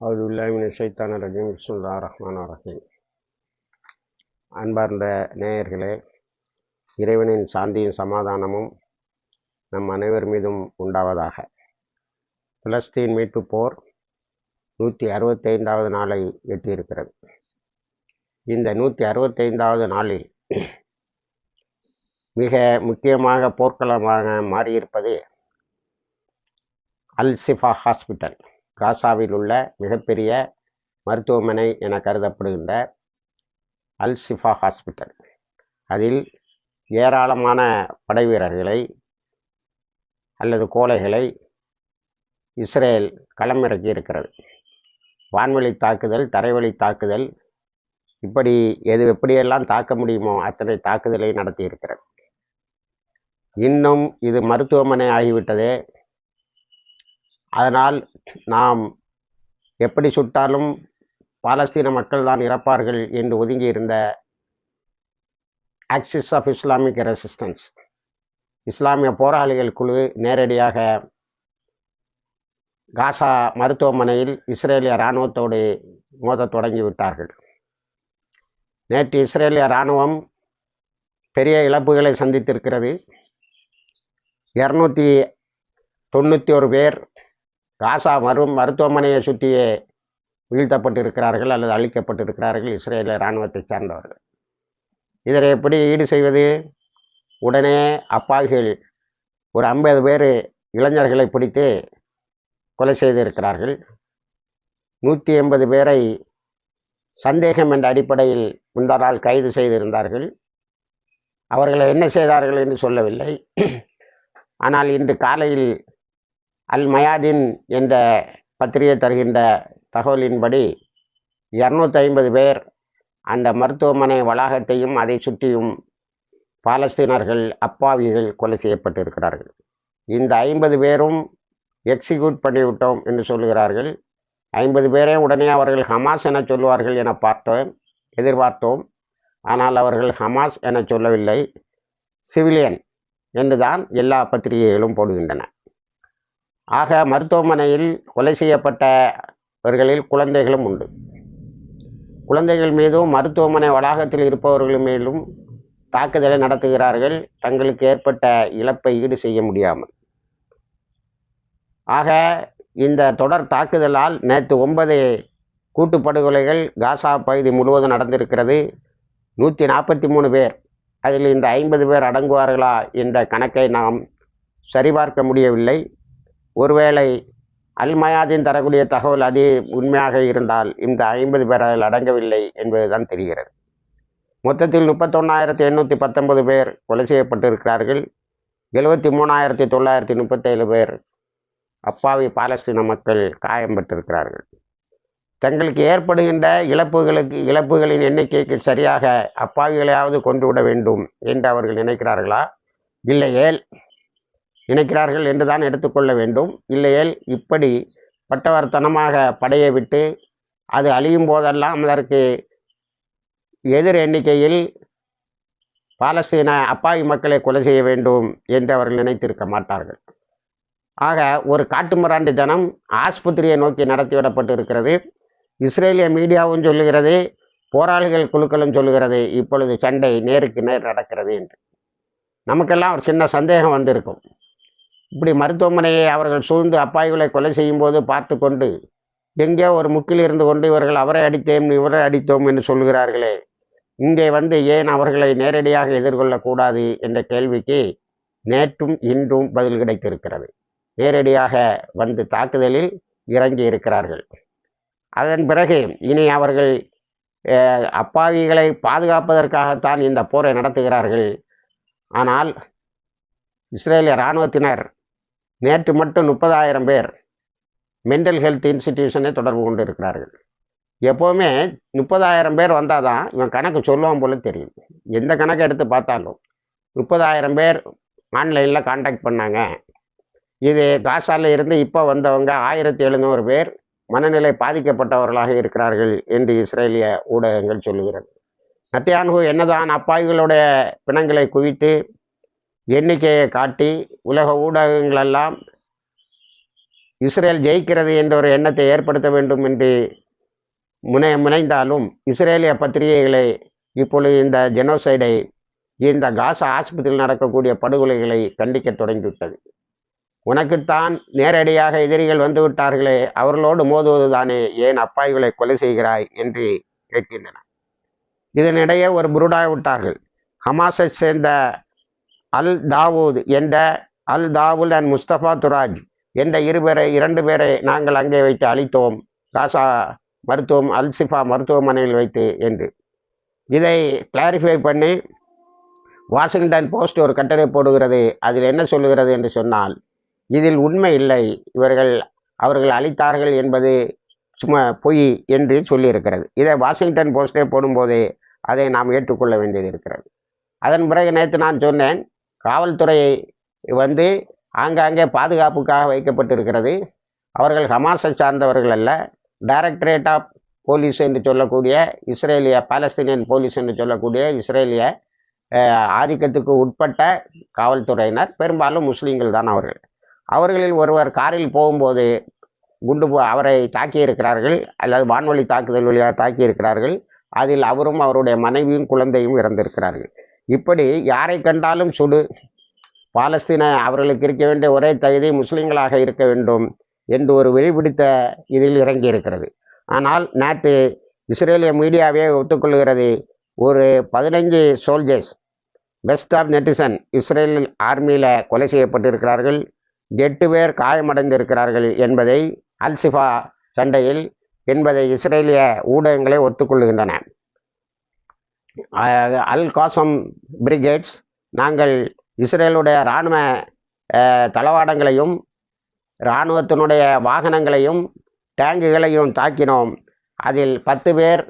அவுதுல்லாமின் ஷைத்தான ரஜீம். பிஸ்முல்லா ரஹ்மான் ரஹீம். அன்பார்ந்த நேயர்களே இறைவனின் சாந்தியும் சமாதானமும் நம் அனைவர் மீதும் உண்டாவதாக. பிலஸ்தீன் மீட்பு போர் நூற்றி அறுபத்தைந்தாவது நாளை எட்டியிருக்கிறது. இந்த நூற்றி அறுபத்தைந்தாவது நாளில் மிக முக்கியமாக போர்க்களமாக மாறியிருப்பது அல்சிஃபா ஹாஸ்பிட்டல். காசாவில் உள்ள மிகப்பெரிய மருத்துவமனை என கருதப்படுகின்ற அல் சிஃபா ஹாஸ்பிட்டல். அதில் ஏராளமான படை வீரர்களை அல்லது கோலைகளை இஸ்ரேல் களமிறக்கி இருக்கிறது. வான்வழி தாக்குதல் தரைவழி தாக்குதல் இப்படி எது எப்படியெல்லாம் தாக்க முடியுமோ அத்தனை தாக்குதலை நடத்தி இருக்கிறது இன்னும் இது மருத்துவமனை ஆகிவிட்டதே அதனால் நாம் எப்படி சுட்டாலும் பாலஸ்தீன மக்கள் தான் இறப்பார்கள் என்று ஒதுங்கி இருந்த ஆக்சிஸ் ஆஃப் இஸ்லாமிக் ரெசிஸ்டன்ஸ் இஸ்லாமிய போராளிகள் குழு நேரடியாக காசா மருத்துவமனையில் இஸ்ரேலிய இராணுவத்தோடு மோத தொடங்கிவிட்டார்கள் நேற்று இஸ்ரேலிய இராணுவம் பெரிய இழப்புகளை சந்தித்திருக்கிறது. இரநூத்தி தொண்ணூற்றி ஒரு பேர் காசா மரு மருத்துவமனையை சுற்றியே வீழ்த்தப்பட்டிருக்கிறார்கள் அல்லது அழிக்கப்பட்டிருக்கிறார்கள் இஸ்ரேல இராணுவத்தை சார்ந்தவர்கள். இதனை எப்படி ஈடு செய்வது? உடனே அப்பாவிகள் ஒரு ஐம்பது பேர் இளைஞர்களை பிடித்து கொலை செய்திருக்கிறார்கள். நூற்றி எண்பது பேரை சந்தேகம் என்ற அடிப்படையில் முந்தா நாள் கைது செய்திருந்தார்கள். அவர்களை என்ன செய்தார்கள் என்று சொல்லவில்லை. ஆனால் இன்று காலையில் அல் மயாதின் என்ற பத்திரிகை தருகின்ற தகவலின்படி இரநூத்தி ஐம்பது பேர் அந்த மருத்துவமனை வளாகத்தையும் அதை சுற்றியும் பாலஸ்தீனர்கள் அப்பாவிகள் கொலை செய்யப்பட்டிருக்கிறார்கள். இந்த ஐம்பது பேரும் எக்ஸிக்யூட் பண்ணிவிட்டோம் என்று சொல்லுகிறார்கள். ஐம்பது பேரே உடனே அவர்கள் ஹமாஸ் என சொல்லுவார்கள் என பார்த்தோம் எதிர்பார்த்தோம். ஆனால் அவர்கள் ஹமாஸ் என சொல்லவில்லை சிவிலியன் என்றுதான் எல்லா பத்திரிகைகளும் போடுகின்றன. ஆக மருத்துவமனையில் கொலை செய்யப்பட்டவர்களில் குழந்தைகளும் உண்டு. குழந்தைகள் மீதும் மருத்துவமனை வளாகத்தில் இருப்பவர்கள் மேலும் தாக்குதலை நடத்துகிறார்கள். தங்களுக்கு ஏற்பட்ட இழப்பை ஈடு செய்ய முடியாமல். ஆக இந்த தொடர் தாக்குதலால் நேற்று ஒன்பது கூட்டுப்படுகொலைகள் காசா பகுதி முழுவதும் நடந்திருக்கிறது. நூற்றி நாற்பத்தி மூணு பேர் அதில் இந்த ஐம்பது பேர் அடங்குவார்களா என்ற கணக்கை நாம் சரிபார்க்க முடியவில்லை. ஒருவேளை அல்மயாதீன் தரக்கூடிய தகவல் அது உண்மையாக இருந்தால் இந்த ஐம்பது பேர் அதில் அடங்கவில்லை என்பதுதான் தெரிகிறது. மொத்தத்தில் முப்பத்தொன்னாயிரத்தி எண்ணூற்றி பத்தொன்பது பேர் கொலை செய்யப்பட்டிருக்கிறார்கள். எழுபத்தி மூணாயிரத்தி தொள்ளாயிரத்தி முப்பத்தேழு பேர் அப்பாவி பாலஸ்தீன மக்கள் காயம்பட்டிருக்கிறார்கள் தங்களுக்கு ஏற்படுகின்ற இழப்புகளுக்கு இழப்புகளின் எண்ணிக்கைக்கு சரியாக அப்பாவிகளையாவது கொண்டு விட வேண்டும் என்று அவர்கள் நினைக்கிறார்களா? இல்லையேல் நினைக்கிறார்கள் என்று தான் எடுத்துக்கொள்ள வேண்டும். இல்லையேல் இப்படி பட்டவர்த்தனமாக படையை விட்டு அது அழியும் போதெல்லாம் அதற்கு எதிர் எண்ணிக்கையில் பாலஸ்தீன அப்பாவி மக்களை கொலை செய்ய வேண்டும் என்று அவர்கள் நினைத்திருக்க மாட்டார்கள். ஆக ஒரு காட்டுமிராண்டி தனம் ஆஸ்பத்திரியை நோக்கி நடத்திவிடப்பட்டு இருக்கிறது இஸ்ரேலிய மீடியாவும் சொல்லுகிறது போராளிகள் குழுக்களும் சொல்லுகிறது இப்பொழுது சண்டை நேருக்கு நேர் நடக்கிறது என்று. நமக்கெல்லாம் ஒரு சின்ன சந்தேகம் வந்திருக்கும். இப்படி மருத்துவமனையை அவர்கள் சூழ்ந்து அப்பாய்களை கொலை செய்யும் போது பார்த்து கொண்டு எங்கே ஒரு முக்கில் இருந்து கொண்டு இவர்கள் அவரை அடித்தோம் இவரை அடித்தோம் என்று சொல்கிறார்களே. இங்கே வந்து ஏன் அவர்களை நேரடியாக எதிர்கொள்ளக்கூடாது என்ற கேள்விக்கு நேற்றும் இன்றும் பதில் கிடைத்திருக்கிறது. நேரடியாக வந்து தாக்குதலில் இறங்கி இருக்கிறார்கள். அதன் பிறகு இனி அவர்கள் அப்பாவிகளை பாதுகாப்பதற்காகத்தான் இந்த போரை நடத்துகிறார்கள். ஆனால் இஸ்ரேலிய இராணுவத்தினர் நேற்று மட்டும் முப்பதாயிரம் பேர் மென்டல் ஹெல்த் இன்ஸ்டிடியூஷனை தொடர்பு கொண்டு இருக்கிறார்கள் எப்போவுமே முப்பதாயிரம் பேர் வந்தால் தான் இவன் கணக்கு சொல்லுவான் போல தெரியுது எந்த கணக்கு எடுத்து பார்த்தாலும் முப்பதாயிரம் பேர் ஆன்லைனில் காண்டாக்ட் பண்ணாங்க. இது காசாவில் இருந்து இப்போ வந்தவங்க ஆயிரத்தி எழுநூறு பேர் மனநிலை பாதிக்கப்பட்டவர்களாக இருக்கிறார்கள் என்று இஸ்ரேலிய ஊடகங்கள் சொல்லுகிறது. நத்தியான்கு என்னதான் அப்பாய்களுடைய பிணங்களை குவித்து எண்ணிக்கையை காட்டி உலக ஊடகங்களெல்லாம் இஸ்ரேல் ஜெயிக்கிறது என்ற ஒரு எண்ணத்தை ஏற்படுத்த வேண்டும் என்று முனை முனைந்தாலும் இஸ்ரேலிய பத்திரிகைகளை இப்பொழுது இந்த ஜெனோசைடை இந்த காசா ஆஸ்பத்திரியில் நடக்கக்கூடிய படுகொலைகளை கண்டிக்க தொடங்கிவிட்டது. உனக்குத்தான் நேரடியாக எதிரிகள் வந்துவிட்டார்களே அவர்களோடு மோதுவது தானே ஏன் அப்பாய்களை கொலை செய்கிறாய் என்று கேட்கின்றன இதனிடையே ஒரு புருடாய் விட்டார்கள். ஹமாஸை சேர்ந்த அல் தாவூத் என்ற அல் தாவுல் அண்ட் முஸ்தபா துராஜ் என்ற இருபேரை இரண்டு பேரை நாங்கள் அங்கே வைத்து அழித்தோம். காசா மருத்துவம் அல்சிஃபா மருத்துவமனையில் வைத்து என்று. இதை கிளாரிஃபை பண்ணி வாஷிங்டன் போஸ்ட் ஒரு கட்டுரை போடுகிறது. அதில் என்ன சொல்லுகிறது என்று சொன்னால் இதில் உண்மை இல்லை. இவர்கள் அவர்கள் அழித்தார்கள் என்பது சும்மா பொய் என்று சொல்லியிருக்கிறது. இதை வாஷிங்டன் போஸ்டே போடும்போது அதை நாம் ஏற்றுக்கொள்ள வேண்டியது இருக்கிறது. அதன் பிறகு நேற்று நான் சொன்னேன் காவல்துறை வந்து ஆங்காங்கே பாதுகாப்புக்காக வைக்கப்பட்டிருக்கிறது. அவர்கள் ஹமாஸை சார்ந்தவர்கள் அல்ல. டைரக்டரேட் ஆஃப் போலீஸ் என்று சொல்லக்கூடிய இஸ்ரேலிய பாலஸ்தீனியன் போலீஸ் என்று சொல்லக்கூடிய இஸ்ரேலிய ஆதிக்கத்துக்கு உட்பட்ட காவல்துறையினர் பெரும்பாலும் முஸ்லீம்கள் தான் அவர்கள். அவர்களில் ஒருவர் காரில் போகும்போது குண்டு போ- அவரை தாக்கியிருக்கிறார்கள் அல்லது வான்வழி தாக்குதல் வழியாக தாக்கியிருக்கிறார்கள். அதில் அவரும் அவருடைய மனைவியும் குழந்தையும் இறந்திருக்கிறார்கள். இப்படி யாரை கண்டாலும் சுடு. பாலஸ்தீன அவர்களுக்கு இருக்க வேண்டிய ஒரே தகுதி முஸ்லீம்களாக இருக்க வேண்டும் என்று ஒரு வெளிப்பிடித்த இதில் இறங்கி இருக்கிறது ஆனால் நேற்று இஸ்ரேலிய மீடியாவே ஒத்துக்கொள்கிறது ஒரு பதினைஞ்சு soldiers best of netizen Israel ஆர்மியில் கொலை செய்யப்பட்டிருக்கிறார்கள் எட்டு பேர் காயமடைந்திருக்கிறார்கள் என்பதை அல்சிஃபா சண்டையில் என்பதை இஸ்ரேலிய ஊடகங்களே ஒத்துக்கொள்கின்றன. அல் காசம் பிரிகேட்ஸ் நாங்கள் இஸ்ரேலுடைய இராணுவ தளவாடங்களையும் இராணுவத்தினுடைய வாகனங்களையும் டேங்குகளையும் தாக்கினோம். அதில் பத்து பேர்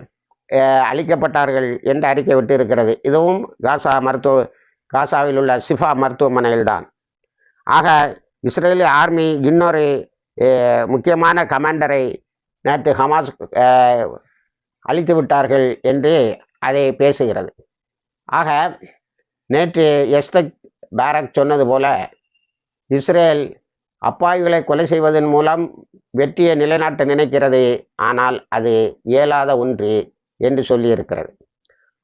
அழிக்கப்பட்டார்கள் என்று அறிக்கை விட்டிருக்கிறது. இதுவும் காசா மருத்துவ காசாவில் உள்ள சிஃபா மருத்துவமனையில்தான். ஆக இஸ்ரேலி ஆர்மி இன்னொரு முக்கியமான கமாண்டரை நேற்று ஹமாஸ் அழித்து விட்டார்கள் என்று அதை பேசுகிறது. ஆக நேற்று எஸ்தக் பேரக் சொன்னது போல இஸ்ரேல் அப்பாவிகளை கொலை செய்வதன் மூலம் வெற்றியை நிலைநாட்ட நினைக்கிறது ஆனால் அது இயலாத ஒன்று என்று சொல்லியிருக்கிறது.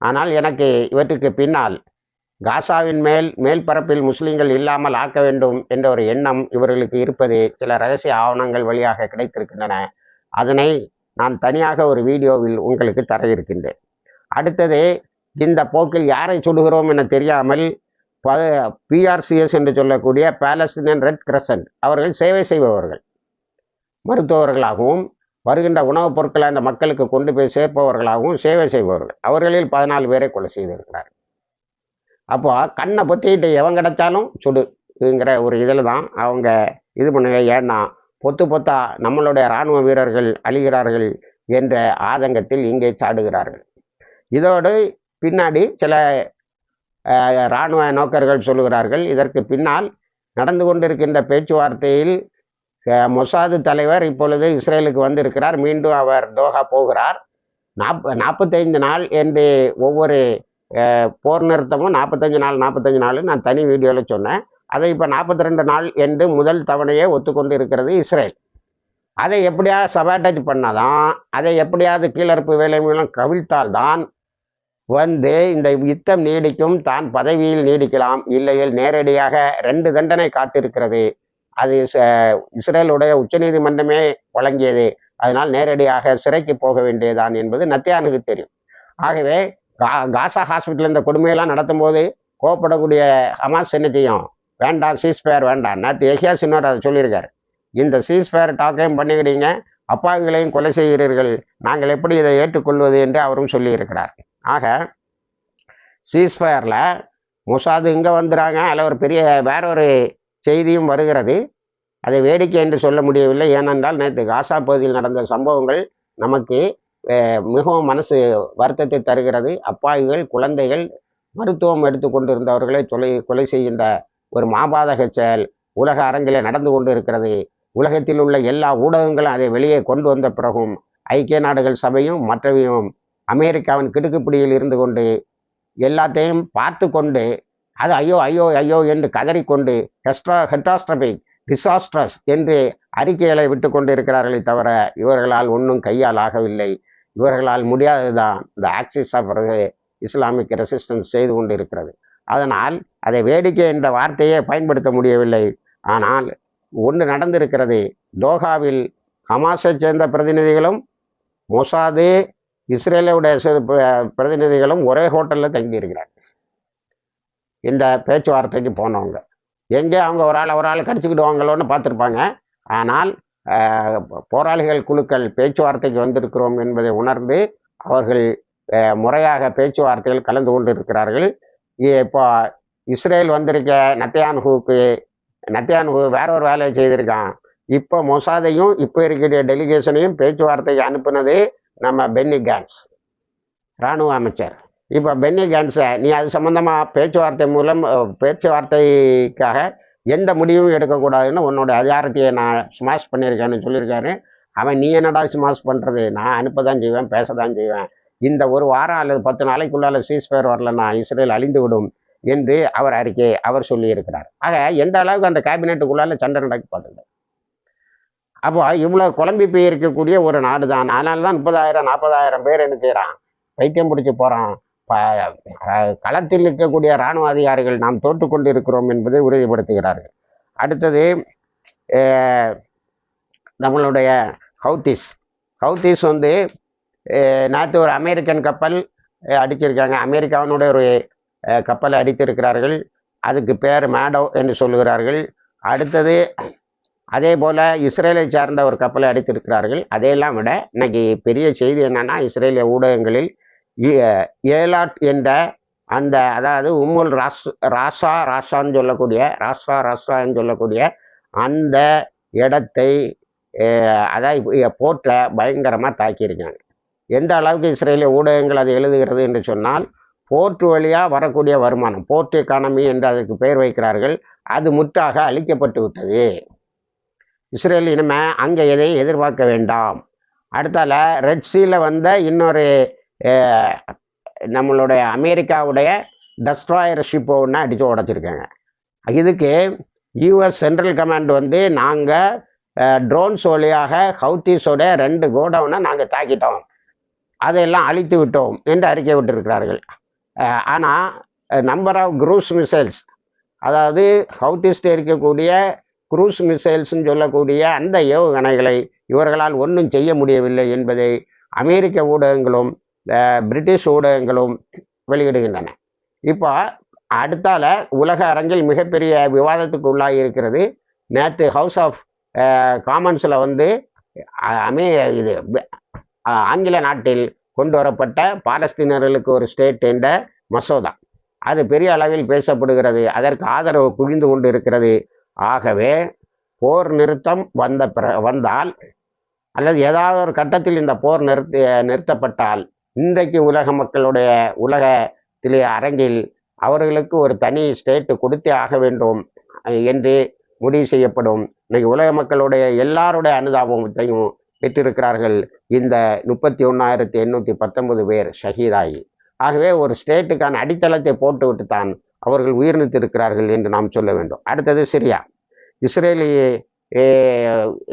ஆனால் எனக்கு இவற்றுக்கு பின்னால் காசாவின் மேல் மேல் பரப்பில் இல்லாமல் ஆக்க வேண்டும் என்ற ஒரு எண்ணம் இவர்களுக்கு இருப்பது சில ரகசிய ஆவணங்கள் வழியாக கிடைத்திருக்கின்றன. அதனை நான் தனியாக ஒரு வீடியோவில் உங்களுக்கு தர இருக்கின்றேன். அடுத்தது இந்த போக்கில் யாரை சுடுகிறோம் என தெரியாமல் ப பிஆர்சிஎஸ் என்று சொல்லக்கூடிய பாலஸ்தீனியன் ரெட் கிரசன்ட் அவர்கள் சேவை செய்பவர்கள். மருத்துவர்களாகவும் வருகின்ற உணவுப் பொருட்களை அந்த மக்களுக்கு கொண்டு போய் சேர்ப்பவர்களாகவும் சேவை செய்பவர்கள். அவர்களில் பதினாலு பேரை கொலை செய்திருக்கிறார்கள் அப்போ கண்ணை பொத்திக்கிட்டு எவன் கிடைச்சாலும் சுடுங்கிற ஒரு இதில் தான் அவங்க இது பண்ணுங்க. ஏன்னா பொத்து பொத்தா நம்மளுடைய இராணுவ வீரர்கள் அழிகிறார்கள் என்ற ஆதங்கத்தில் இங்கே சாடுகிறார்கள். இதோடு பின்னாடி சில இராணுவ நோக்கர்கள் சொல்லுகிறார்கள். இதற்கு பின்னால் நடந்து கொண்டிருக்கின்ற பேச்சுவார்த்தையில் மொசாது தலைவர் இப்பொழுது இஸ்ரேலுக்கு வந்திருக்கிறார். மீண்டும் அவர் தோஹா போகிறார். நாப் நாற்பத்தைந்து நாள் என்று ஒவ்வொரு போர் நிறுத்தமும் நாற்பத்தஞ்சு நாள் நாற்பத்தஞ்சு நாள் நான் தனி வீடியோவில் சொன்னேன். அதை இப்போ நாற்பத்தி ரெண்டு நாள் என்று முதல் தவணையே ஒத்துக்கொண்டு இருக்கிறது இஸ்ரேல். அதை எப்படியாவது சபாட்டச் பண்ணாதான் அதை எப்படியாவது கீழறுப்பு வேலை மூலம் கவிழ்த்தால்தான் வந்து இந்த யுத்தம் நீடிக்கும் தான் பதவியில் நீடிக்கலாம். இல்லையில் நேரடியாக ரெண்டு தண்டனை காத்திருக்கிறது. அது ச- இஸ்ரேலுடைய உச்சநீதிமன்றமே வழங்கியது. அதனால் நேரடியாக சிறைக்கு போக வேண்டியதான் என்பது நத்தியானுக்கு தெரியும். ஆகவே கா காசா ஹாஸ்பிட்டல் இந்த கொடுமையெல்லாம் நடத்தும்போது கோவப்படக்கூடிய ஹமாஸ் சின்னத்தையும் வேண்டாம் சீஸ்பேர் வேண்டாம். நேற்று எஹியா சின்னர் அதை சொல்லியிருக்காரு. இந்த சீஸ்பேர் டாக்கையும் பண்ணிக்கிட்டீங்க. அப்பாவிகளையும் கொலை செய்கிறீர்கள். நாங்கள் எப்படி இதை ஏற்றுக்கொள்வது என்று அவரும் சொல்லியிருக்கிறார். ஆக சீஸ்ஃபயரில் முசாது இங்கே வந்துடுறாங்க அதில் ஒரு பெரிய வேற ஒரு செய்தியும் வருகிறது. அதை வேடிக்கை என்று சொல்ல முடியவில்லை. ஏனென்றால் நேற்று காசா பகுதியில் நடந்த சம்பவங்கள் நமக்கு மிகவும் மனசு வருத்தத்தை தருகிறது. அப்பாவிகள் குழந்தைகள் மருத்துவம் எடுத்து கொண்டிருந்தவர்களை தொலை கொலை செய்கின்ற ஒரு மாபாதக செயல் உலக அரங்கிலே நடந்து கொண்டு இருக்கிறது உலகத்தில் உள்ள எல்லா ஊடகங்களும் அதை வெளியே கொண்டு வந்த பிறகும் ஐக்கிய நாடுகள் சபையும் மற்றவையும் அமெரிக்காவின் கிடுக்குப்பிடியில் இருந்து கொண்டு எல்லாத்தையும் பார்த்து கொண்டு அது ஐயோ ஐயோ ஐயோ என்று கதறிக்கொண்டு ஹெஸ்ட்ரா ஹெட்ராஸ்ட்ரபிக் டிசாஸ்ட்ரஸ் என்று அறிக்கைகளை விட்டு கொண்டிருக்கிறார்களே தவிர இவர்களால் ஒன்றும் கையால் ஆகவில்லை. இவர்களால் முடியாதது தான் இந்த ஆக்சிஸ் ஆஃப் இஸ்லாமிக் ரெசிஸ்டன்ஸ் செய்து கொண்டு இருக்கிறது அதனால் அதை வேடிக்கை என்ற வார்த்தையே பயன்படுத்த முடியவில்லை. ஆனால் ஒன்று நடந்திருக்கிறது. தோஹாவில் ஹமாஸை சேர்ந்த பிரதிநிதிகளும் மொசாது இஸ்ரேலுடைய சிறு பிரதிநிதிகளும் ஒரே ஹோட்டலில் தங்கியிருக்கிறாங்க. இந்த பேச்சுவார்த்தைக்கு போனவங்க. எங்கே அவங்க ஒரு ஆள் ஒரு ஆள் கடிச்சுக்கிடுவாங்களோன்னு பார்த்துருப்பாங்க. ஆனால் போராளிகள் குழுக்கள் பேச்சுவார்த்தைக்கு வந்திருக்கிறோம் என்பதை உணர்ந்து அவர்கள் முறையாக பேச்சுவார்த்தையில் கலந்து கொண்டு இருக்கிறார்கள் இப்போ இஸ்ரேல் வந்திருக்க நத்தியான்ஹூக்கு நத்தியான்ஹூ வேற ஒரு வேலையை செய்திருக்கான். இப்போ மொசாதையும் இப்போ இருக்கிற டெலிகேஷனையும் பேச்சுவார்த்தைக்கு அனுப்புனது நம்ம பென்னி கேன்ஸ் இராணுவ அமைச்சர். இப்போ பென்னி கேன்ஸை நீ அது சம்மந்தமாக பேச்சுவார்த்தை மூலம் பேச்சுவார்த்தைக்காக எந்த முடிவும் எடுக்கக்கூடாதுன்னு உன்னோட அதிகாரத்தையை நான் ஸ்மாஷ் பண்ணியிருக்கேன்னு சொல்லியிருக்காரு. அவன் நீ என்னடா ஸ்மாஷ் பண்ணுறது நான் அனுப்ப தான் செய்வேன் பேச தான் செய்வேன். இந்த ஒரு வாரம் அல்லது பத்து நாளைக்குள்ளால சீஸ்பயர் வரலன்னா இஸ்ரேல் அழிந்து விடும் என்று அவர் அறிக்கை அவர் சொல்லியிருக்கிறார். ஆக எந்த அளவுக்கு அந்த கேபினெட்டுக்குள்ளால சண்டை நடக்க அப்போ இவ்வளோ குழம்பி போய் இருக்கக்கூடிய ஒரு நாடு தான் அதனால தான் முப்பதாயிரம் நாற்பதாயிரம் பேர் என்ன செய்கிறான் பைத்தியம் பிடிச்சி போகிறான் களத்தில் இருக்கக்கூடிய இராணுவ அதிகாரிகள் நாம் தோற்றுக்கொண்டு இருக்கிறோம் என்பதை உறுதிப்படுத்துகிறார்கள். அடுத்தது நம்மளுடைய ஹவுத்திஸ். ஹவுத்திஸ் வந்து நேற்று ஒரு அமெரிக்கன் கப்பல் அடிச்சிருக்காங்க. அமெரிக்காவினுடைய ஒரு கப்பலை அடித்திருக்கிறார்கள். அதுக்கு பேர் மேடோ என்று சொல்லுகிறார்கள். அடுத்தது அதே போல் இஸ்ரேலை சார்ந்த ஒரு கப்பலை அடித்திருக்கிறார்கள். அதையெல்லாம் விட இன்னைக்கு பெரிய செய்தி என்னென்னா இஸ்ரேலிய ஊடகங்களில் ஏலாட் என்ற அந்த அதாவது உம்முல் ராஸ் ராசா ராசான்னு சொல்லக்கூடிய ராசா ராசான்னு சொல்லக்கூடிய அந்த இடத்தை அதாவது போர்ட்டை பயங்கரமாக தாக்கியிருக்காங்க எந்த அளவுக்கு இஸ்ரேலிய ஊடகங்கள் அதை எழுதுகிறது என்று சொன்னால் போர்ட் வழியாக வரக்கூடிய வருமானம் போர்ட் எக்கானமி என்று அதற்கு பெயர் வைக்கிறார்கள் அது முற்றாக அழிக்கப்பட்டு விட்டது. இஸ்ரேல் இனிமே அங்கே எதையும் எதிர்பார்க்க வேண்டாம். அடுத்தால ரெட் சீல வந்த இன்னொரு நம்மளுடைய அமெரிக்காவுடைய டஸ்ட்ராயர் ஷிப்பை ஒன்று அடித்து உடச்சிருக்காங்க. இதுக்கு யூஎஸ் சென்ட்ரல் கமாண்ட் வந்து நாங்கள் ட்ரோன்ஸ் வழியாக ஹவுத்தீஸோட ரெண்டு கோடவுனை நாங்கள் தாக்கிட்டோம். அதையெல்லாம் அழித்து விட்டோம் என்று அறிக்கை விட்டிருக்கிறார்கள். ஆனால் நம்பர் ஆஃப் குரூஸ் மிசைல்ஸ் அதாவது ஹவுத்திஸ்ட் இருக்கக்கூடிய குரூஸ் மிசைல்ஸ்னு சொல்லக்கூடிய அந்த ஏவுகணைகளை இவர்களால் ஒன்றும் செய்ய முடியவில்லை என்பதை அமெரிக்க ஊடகங்களும் பிரிட்டிஷ் ஊடகங்களும் வெளியிடுகின்றன. இப்போ அடுத்தால உலக அரங்கில் மிகப்பெரிய விவாதத்துக்கு உள்ளாகி இருக்கிறது. நேற்று ஹவுஸ் ஆஃப் காமன்ஸில் வந்து அமே இது ஆங்கில நாட்டில் கொண்டு வரப்பட்ட பாலஸ்தீனர்களுக்கு ஒரு ஸ்டேட் என்ற மசோதா. அது பெரிய அளவில் பேசப்படுகிறது. அதற்கு ஆதரவு குவிந்து கொண்டு இருக்கிறது. ஆகவே போர் நிறுத்தம் வந்த பிற வந்தால் அல்லது ஏதாவது ஒரு கட்டத்தில் இந்த போர் நிறுத்தி நிறுத்தப்பட்டால் இன்றைக்கு உலக மக்களுடைய உலகத்திலே அரங்கில் அவர்களுக்கு ஒரு தனி ஸ்டேட்டு கொடுத்தே ஆக வேண்டும் என்று முடிவு செய்யப்படும். இன்னைக்கு உலக மக்களுடைய எல்லாருடைய அனுதாபத்தையும் பெற்றிருக்கிறார்கள் இந்த முப்பத்தி ஒன்றாயிரத்தி எண்ணூற்றி பத்தொன்பது பேர் ஷஹீதாயி. ஆகவே ஒரு ஸ்டேட்டுக்கான அடித்தளத்தை போட்டுவிட்டு தான் அவர்கள் உயிர் நிறுத்திருக்கிறார்கள் என்று நாம் சொல்ல வேண்டும். அடுத்தது சிரியா. இஸ்ரேலி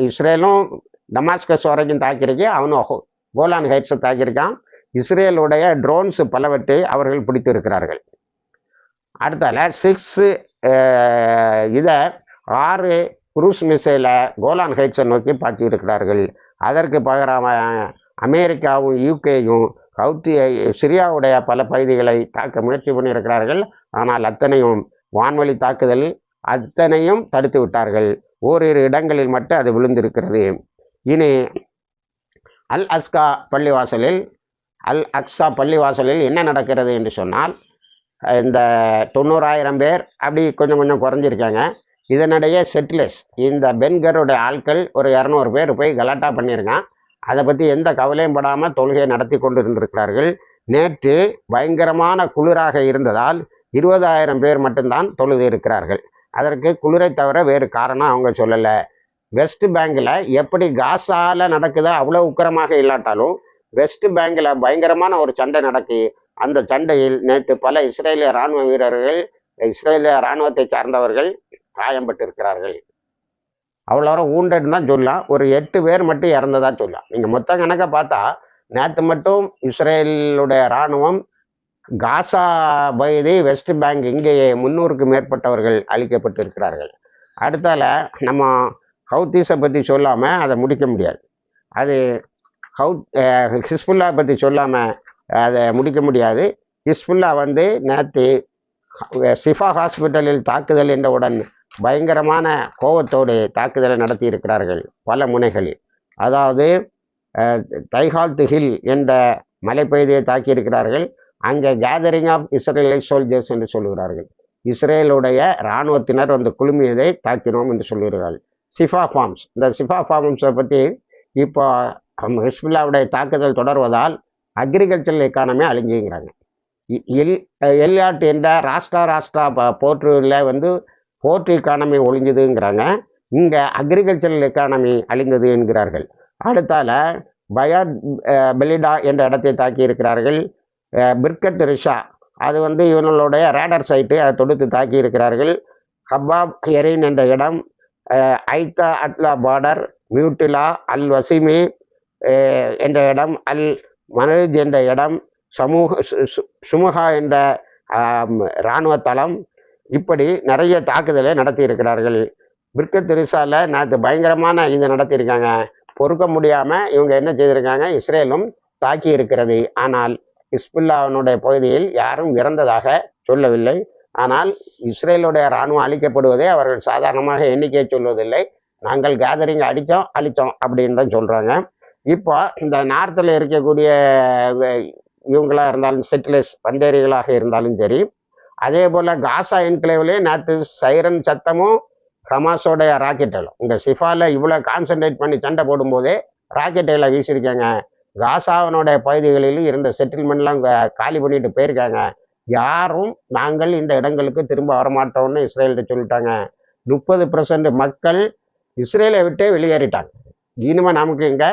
இஸ்ரேலும் டமாஸ்கஸ் வரைக்கும் தாக்கியிருக்கு அவனும் கோலான் ஹைட்ஸை தாக்கியிருக்கான் இஸ்ரேலுடைய ட்ரோன்ஸ் பலவற்றை அவர்கள் பிடித்திருக்கிறார்கள் அடுத்தால சிக்ஸு இதை ஆறு குரூஸ் மிசைலை கோலான் ஹைட்ஸை நோக்கி பாய்ச்சியிருக்கிறார்கள் அதற்கு பகரமாக அமெரிக்காவும் யூகேயும் ஹவுத்தியை சிரியாவுடைய பல பகுதிகளை தாக்க முயற்சி பண்ணியிருக்கிறார்கள் ஆனால் அத்தனையும் வான்வழி தாக்குதல் அத்தனையும் தடுத்து விட்டார்கள். ஓரிரு இடங்களில் மட்டும் அது விழுந்திருக்கிறது. இனி அல் அஸ்கா பள்ளிவாசலில் அல் அக்ஸா பள்ளிவாசலில் என்ன நடக்கிறது என்று சொன்னால் இந்த தொண்ணூறாயிரம் பேர் அப்படி கொஞ்சம் கொஞ்சம் குறைஞ்சிருக்காங்க. இதனிடையே செட்டிலர்ஸ் இந்த பென்கருடைய ஆட்கள் ஒரு இரநூறு பேர் போய் கலாட்டா பண்ணியிருக்கான். அதை பற்றி எந்த கவலையும் படாமல் தொழுகையை நடத்தி கொண்டு இருந்திருக்கிறார்கள் நேற்று பயங்கரமான குளிராக இருந்ததால் இருபதாயிரம் பேர் மட்டும்தான் தொழுது இருக்கிறார்கள். அதற்கு குளிரை தவிர வேறு காரணம் அவங்க சொல்லலை. வெஸ்ட் பேங்கில் எப்படி காசால நடக்குதோ அவ்வளோ உக்கரமாக இல்லாட்டாலும் வெஸ்ட் பேங்கில் பயங்கரமான ஒரு சண்டை நடக்கு அந்த சண்டையில் நேற்று பல இஸ்ரேலிய இராணுவ வீரர்கள் இஸ்ரேலிய இராணுவத்தை சார்ந்தவர்கள் காயம்பட்டிருக்கிறார்கள் அவ்வளோ ஊண்டட்னு தான் சொல்லலாம். ஒரு எட்டு பேர் மட்டும் இறந்ததா சொல்லலாம். நீங்கள் மொத்த கணக்கை பார்த்தா நேற்று மட்டும் இஸ்ரேலுடைய இராணுவம் காசா பகுதி வெஸ்ட் பேங்க் இங்கேயே முந்நூறுக்கு மேற்பட்டவர்கள் அழிக்கப்பட்டிருக்கிறார்கள் அடுத்தால நம்ம ஹவுத்தீஸை பற்றி சொல்லாமல் அதை முடிக்க முடியாது. அது ஹவுத் ஹிஸ்புல்லா பற்றி சொல்லாமல் அதை முடிக்க முடியாது. ஹிஸ்புல்லா வந்து நேற்று சிஃபா ஹாஸ்பிட்டலில் தாக்குதல் என்றவுடன் பயங்கரமான கோபத்தோடு தாக்குதலை நடத்தி இருக்கிறார்கள் பல முனைகளில். அதாவது தைஹால் தைஹால்த் என்ற மலைப்பகுதியை தாக்கியிருக்கிறார்கள். அங்கே கேதரிங் ஆஃப் இஸ்ரேலை சோல்ஜர்ஸ் என்று சொல்லுகிறார்கள். இஸ்ரேலுடைய இராணுவத்தினர் அந்த குழுமியதை தாக்கினோம் என்று சொல்லுகிறார்கள். சிஃபா ஃபார்ம்ஸ் இந்த சிஃபா ஃபார்ம்ஸை பற்றி இப்போ அவங்க ஹிஸ்புல்லாவுடைய தாக்குதல் தொடர்வதால் அக்ரிகல்ச்சரல் எக்கானமி அழிஞ்சுங்கிறாங்க. இ- எல் எல்ஆட் என்ற ராஷ்டிரா ராஷ்டிரா போர்ட்டில் வந்து போர்ட் எக்கானமி ஒழிஞ்சுதுங்கிறாங்க. இங்கே அக்ரிகல்ச்சரல் எக்கானமி அழிந்தது என்கிறார்கள் அடுத்தால பயா பெலிடா என்ற இடத்தை தாக்கி இருக்கிறார்கள் பிர்கத் ரிஷா. அது வந்து இவங்களுடைய ரேடர் சைட்டு அதை தொடுத்து தாக்கி இருக்கிறார்கள் ஹப்பாப் எரின் என்ற இடம் ஐத்தா அத்லா பார்டர் மியூட்டிலா அல் வசிமி என்ற இடம் அல் மனோஜ் என்ற இடம் சமூக சு- சு- சுமுகா என்ற இராணுவ தளம். இப்படி நிறைய தாக்குதலை நடத்தி இருக்கிறார்கள் பிர்கத் ரிசால நேற்று பயங்கரமான இது நடத்தியிருக்காங்க. பொறுக்க முடியாமல் இவங்க என்ன செய்திருக்காங்க? இஸ்ரேலும் தாக்கி இருக்கிறது ஆனால் ஹிஸ்புல்லாவினுடைய பகுதியில் யாரும் இறந்ததாக சொல்லவில்லை. ஆனால் இஸ்ரேலுடைய இராணுவம் அழிக்கப்படுவதே அவர்கள் சாதாரணமாக எண்ணிக்கை சொல்வதில்லை. நாங்கள் கேதரிங் அடித்தோம் அழித்தோம் அப்படின்னு தான் சொல்கிறாங்க இப்போ இந்த நார்த்தில் இருக்கக்கூடிய இவங்களாக இருந்தாலும் செட்டிலர்ஸ் பந்தேரிகளாக இருந்தாலும் சரி அதே போல் காசா என்கிளேவ்லேயே நேற்று சைரன் சத்தமும் ஹமாஸோடைய ராக்கெட்டுகளும் இந்த சிஃபாவில் இவ்வளோ கான்சென்ட்ரேட் பண்ணி சண்டை போடும்போதே ராக்கெட்டுகளை வீசியிருக்காங்க. காசாவினுடைய பகுதிகளிலும் இருந்த செட்டில்மெண்ட்லாம் காலி பண்ணிட்டு போயிருக்காங்க. யாரும் நாங்கள் இந்த இடங்களுக்கு திரும்ப வரமாட்டோம்னு இஸ்ரேல்கிட்ட சொல்லிட்டாங்க. முப்பது பர்சன்ட் மக்கள் இஸ்ரேலை விட்டே வெளியேறிட்டாங்க. இனிமே நமக்கு இங்கே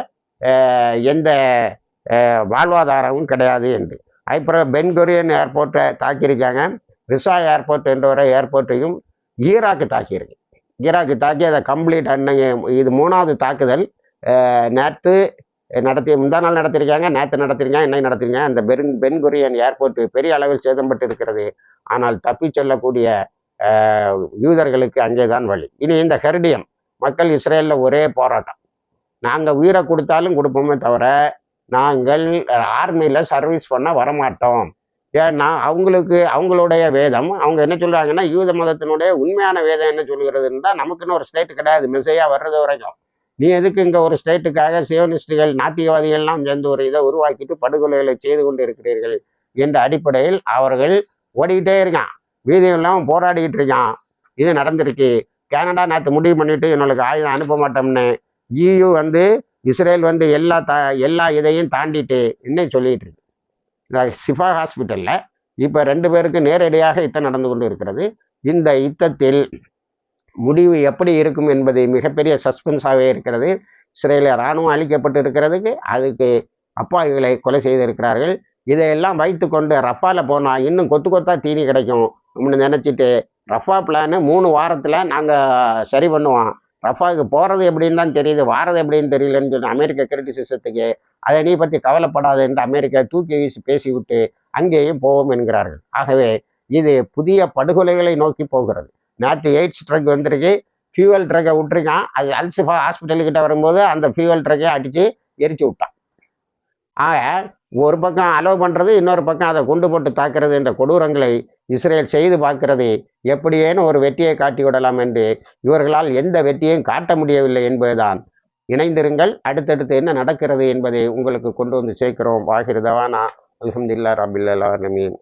எந்த வாழ்வாதாரமும் கிடையாது என்று. அப்புறம் பென்கொரியன் ஏர்போர்ட்டை தாக்கியிருக்காங்க. ரிசா ஏர்போர்ட் என்ற ஒரு ஏர்போர்ட்டையும் ஈராக்கு தாக்கியிருக்கு. ஈராக்கு தாக்கி அதை கம்ப்ளீட் அன்னைக்கு இது மூணாவது தாக்குதல். நேற்று நடத்தி முந்தா நாள் நடத்திருக்காங்க நேற்று நடத்திருக்காங்க இன்னைக்கு நடத்திருக்காங்க. அந்த பென் பென்குரியன் ஏர்போர்ட் பெரிய அளவில் சேதப்பட்டு இருக்கிறது. ஆனால் தப்பிச் செல்லக்கூடிய யூதர்களுக்கு அங்கே தான் வழி. இனி இந்த ஹெர்டியம் மக்கள் இஸ்ரேலில் ஒரே போராட்டம். நாங்கள் உயிரை கொடுத்தாலும் கொடுப்போமே தவிர நாங்கள் ஆர்மியில் சர்வீஸ் பண்ண வரமாட்டோம். ஏன்னா அவங்களுக்கு அவங்களுடைய வேதம் அவங்க என்ன சொல்கிறாங்கன்னா யூத மதத்தினுடைய உண்மையான வேதம் என்ன சொல்கிறதுன்னு தான் நமக்குன்னு ஒரு ஸ்டேட் கிடையாது. மெசையா வர்றது வரைக்கும். நீ எதுக்கு இங்கே ஒரு ஸ்டேட்டுக்காக சியோனிஸ்டுகள் நாத்திகவாதிகள்லாம் சேர்ந்து ஒரு இதை உருவாக்கிட்டு படுகொலைகளை செய்து கொண்டு இருக்கிறீர்கள் என்ற அடிப்படையில் அவர்கள் ஓடிக்கிட்டே இருக்கான். வீதியெல்லாம் போராடிக்கிட்டு இருக்கான். இது நடந்திருக்கு. கனடா நேற்று முடிவு பண்ணிட்டு எங்களுக்கு ஆயுதம் அனுப்ப மாட்டோம்னு இயு வந்து இஸ்ரேல் வந்து எல்லா தா எல்லா இதையும் தாண்டிட்டு இன்னும் சொல்லிட்டு இருக்கு. இந்த சிஃபா ஹாஸ்பிட்டலில் இப்போ ரெண்டு பேருக்கு நேரடியாக யுத்தம் நடந்து கொண்டு இருக்கிறது. இந்த யுத்தத்தில் முடிவு எப்படி இருக்கும் என்பது மிகப்பெரிய சஸ்பென்ஸாகவே இருக்கிறது. சிறையில் இராணுவம் அழிக்கப்பட்டு இருக்கிறதுக்கு அதுக்கு அப்பாவிகளை கொலை செய்திருக்கிறார்கள். இதையெல்லாம் வைத்துக்கொண்டு ரஃபாவில் போனால் இன்னும் கொத்து கொத்தாக தீனி கிடைக்கும் அப்படின்னு நினச்சிட்டு ரஃபா பிளானு மூணு வாரத்தில் நாங்கள் சரி பண்ணுவோம். ரஃபாவுக்கு போகிறது எப்படின்னு தான் தெரியுது. வாரது எப்படின்னு தெரியலன்னு சொல்லி அமெரிக்க கிரிட்டிசிசத்துக்கு அதை நீ பற்றி கவலைப்படாது என்று அமெரிக்கா தூக்கி வீசி பேசிவிட்டு அங்கேயும் போவோம் என்கிறார்கள். ஆகவே இது புதிய படுகொலைகளை நோக்கி போகிறது. நேற்று எய்ட்ஸ் ட்ரக் வந்திருக்கு. ஃபியூவல் ட்ரக்கை விட்டுருக்கான். அது அல்சிஃபா ஹாஸ்பிட்டலுக்கிட்ட வரும்போது அந்த ஃபியூவல் ட்ரக்கை அடித்து எரிச்சு விட்டான். ஆக ஒரு பக்கம் அலோவ் பண்ணுறது இன்னொரு பக்கம் அதை குண்டு போட்டு தாக்குறது என்ற கொடூரங்களை இஸ்ரேல் செய்து பார்க்கிறது எப்படியேன்னு ஒரு வெற்றியை காட்டி விடலாம் என்று இவர்களால் எந்த வெற்றியையும் காட்ட முடியவில்லை என்பதுதான். இணைந்திருங்கள். அடுத்தடுத்து என்ன நடக்கிறது என்பதை உங்களுக்கு கொண்டு வந்து சேர்க்கிறோம். வாகிருதவானா அலமதுல்லா ரபில்லா நமீன்